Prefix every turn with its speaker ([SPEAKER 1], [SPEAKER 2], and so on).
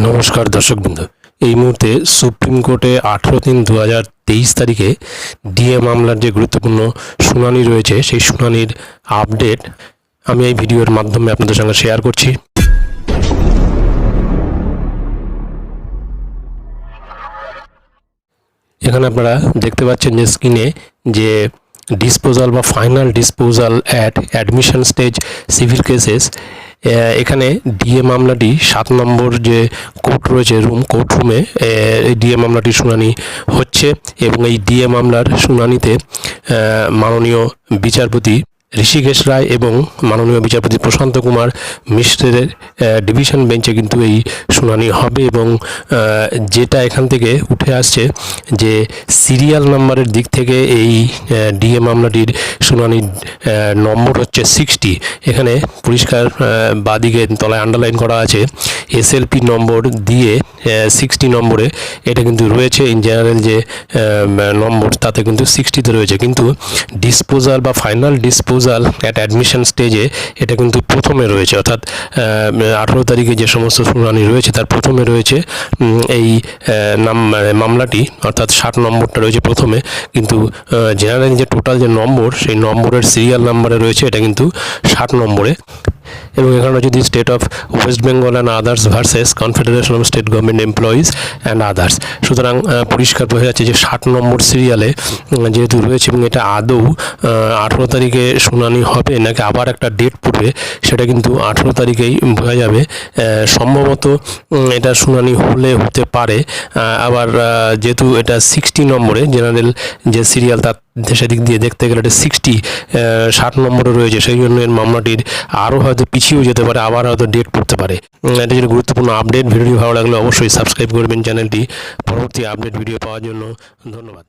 [SPEAKER 1] নমস্কার দর্শকবৃন্দ এই মুহূর্তে সুপ্রিম কোর্টে আঠেরো তিন দু হাজার তেইশ তারিখে ডিএ মামলার যে গুরুত্বপূর্ণ শুনানি রয়েছে, সেই শুনানির আপডেট আমি এই ভিডিওর মাধ্যমে আপনাদের সঙ্গে শেয়ার করছি। এখানে আপনারা দেখতে পাচ্ছেন যে স্ক্রিনে যে ডিসপোজাল বা final disposal at admission stage civil cases এখানে ডিএ মামলাটি সাত নম্বর যে কোর্ট রয়েছে, রুম কোর্ট রুমে এই ডিএ মামলাটির শুনানি হচ্ছে এবং এই ডিএ মামলার শুনানিতে মাননীয় বিচারপতি ঋষিকেশ রায় এবং মাননীয় বিচারপতি প্রশান্ত কুমার মিশ্রের ডিভিশন বেঞ্চে কিন্তু এই শুনানি হবে এবং যেটা এখান থেকে উঠে আসছে যে সিরিয়াল নাম্বারের দিক থেকে এই ডিএ মামলাটির শুনানির নম্বর হচ্ছে সিক্সটি এখানে পরিষ্কার বাদিকে তলায় আন্ডারলাইন করা আছে। এসএলপি নম্বর দিয়ে সিক্সটি নম্বরে এটা কিন্তু রয়েছে ইন জেনারেল যে নম্বর তাতে কিন্তু সিক্সটিতে রয়েছে। কিন্তু ডিসপোজাল বা ফাইনাল ডিসপোজাল অ্যাট অ্যাডমিশন স্টেজে এটা কিন্তু প্রথমে রয়েছে। অর্থাৎ আঠেরো তারিখে যে সমস্ত শুনানি রয়েছে, তার প্রথমে রয়েছে এই নাম মানে মামলাটি, অর্থাৎ ষাট নম্বরটা রয়েছে প্রথমে। কিন্তু জেনারেল যে টোটাল যে নম্বর, সেই নম্বরের সিরিয়াল নাম্বারে রয়েছে, এটা কিন্তু ষাট নম্বরে। এবং এখানে যদি state of West Bengal and others versus confederation of state government employees and others সুতরাং পরিষ্কার বোঝা যাচ্ছে যে ষাট নম্বর সিরিয়ালে যেহেতু রয়েছে এবং এটা আদৌ আঠেরো তারিখে শুনানি হবে নাকি আবার একটা ডেট পড়বে, সেটা কিন্তু আঠেরো তারিখেই বোঝা যাবে। সম্ভবত এটা শুনানি হলে হতে পারে। আবার যেহেতু এটা সিক্সটি নম্বরে জেনারেল যে সিরিয়াল তার সেদিক দিয়ে দেখতে গেলে এটা সিক্সটি ষাট নম্বরে রয়েছে। সেই জন্য এর মামলাটির আরও হয়তো পিছিয়েও যেতে পারে, আবার হয়তো ডেট পড়তে পারে। এটা যদি গুরুত্বপূর্ণ আপডেট ভিডিওটি ভালো লাগলে অবশ্যই সাবস্ক্রাইব করবেন চ্যানেলটি। পরবর্তী আপডেট ভিডিও পাওয়ার জন্য ধন্যবাদ।